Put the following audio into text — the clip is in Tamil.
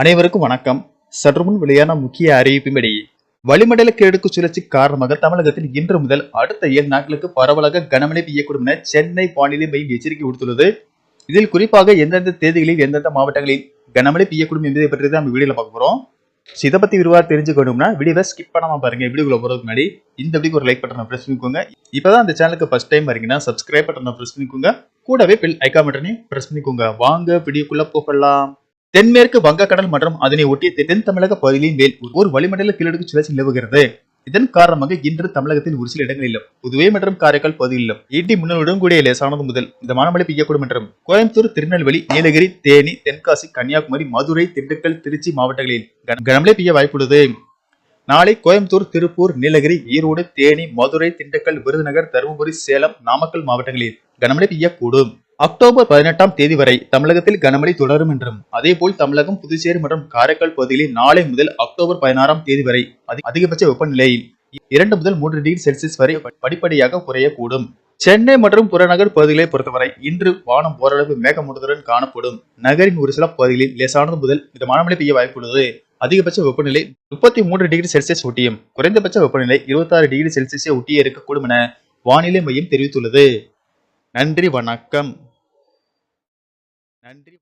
அனைவருக்கும் வணக்கம். சற்று முன் வெளியான முக்கிய அறிவிப்பின்படி வளிமண்டல கிழக்கு சுழற்சி காரணமாக தமிழகத்தில் இன்று முதல் அடுத்த ஏழு நாட்களுக்கு பரவலாக கனமழை பெய்யக்கூடும் என சென்னை வானிலை மையம் எச்சரிக்கை விடுத்துள்ளது. இதில் குறிப்பாக எந்தெந்த தேதிகளில் எந்தெந்த மாவட்டங்களில் கனமழை பெய்யக்கூடும் என்பதை பற்றி தான் நம்ம வீடியோல பார்க்க போறோம். So, இதை பத்தி விரிவாக தெரிஞ்சுக்கணும்னா வீடியோவை ஸ்கிப் பண்ணாம பாருங்க. வீடியோக்குள்ள போறதுக்கு முன்னாடி இந்த வீடியோக்கு ஒரு லைக் பட்டனை பிரஸ் பண்ணிக்கோங்க. இப்பதான் அந்த சேனலுக்கு ஃபர்ஸ்ட் டைம் வரீங்கன்னா சப்ஸ்கிரைப் பட்டனை பிரஸ் பண்ணிக்கோங்க. கூடவே பெல் ஐக்கா பட்டனையும் பிரஸ் பண்ணிக்கோங்க. வாங்க வீடியோக்குள்ள போகலாம். தென்மேற்கு வங்கக்கடல் மற்றும் அதனை ஒட்டிய தென் தமிழக பகுதிகளின் மேல் ஒரு வளிமண்டல கீழடுக்கு சுழற்சி நிலவுகிறது. இதன் காரணமாக இன்று தமிழகத்தில் ஒரு சில இடங்களிலும் புதுவை மற்றும் காரைக்கால் பகுதிகளிலும் இடி மின்னலுடன் கூடிய லேசானது முதல் இந்த மானமழை பெய்யக்கூடும் என்றும் கோயம்புத்தூர் திருநெல்வேலி நீலகிரி தேனி தென்காசி கன்னியாகுமரி மதுரை திண்டுக்கல் திருச்சி மாவட்டங்களில் கன- கனமழை பெய்ய வாய்ப்புள்ளது. நாளை கோயம்புத்தூர் திருப்பூர் நீலகிரி ஈரோடு தேனி மதுரை திண்டுக்கல் விருதுநகர் தருமபுரி சேலம் நாமக்கல் மாவட்டங்களில் கனமழை பெய்யக்கூடும். அக்டோபர் பதினெட்டாம் தேதி வரை தமிழகத்தில் கனமழை தொடரும் என்றும் அதேபோல் தமிழகம் புதுச்சேரி மற்றும் காரைக்கால் பகுதிகளில் நாளை முதல் அக்டோபர் பதினாறாம் தேதி வரை அதிகபட்ச வெப்பநிலை இரண்டு முதல் மூன்று டிகிரி செல்சியஸ் வரை படிப்படியாக குறையக்கூடும். சென்னை மற்றும் புறநகர் பகுதிகளை பொறுத்தவரை இன்று வானம் ஓரளவு மேகமூட்டத்துடன் காணப்படும். நகரின் ஒரு சில பகுதிகளில் லேசானது முதல் மிதமான மழை பெய்ய வாய்ப்புள்ளது. அதிகபட்ச வெப்பநிலை முப்பத்தி மூன்று டிகிரி செல்சியஸ் ஒட்டியும் குறைந்தபட்ச வெப்பநிலை இருபத்தாறு டிகிரி செல்சியஸை ஒட்டியே இருக்கக்கூடும் என வானிலை மையம் தெரிவித்துள்ளது. நன்றி வணக்கம். நன்றி.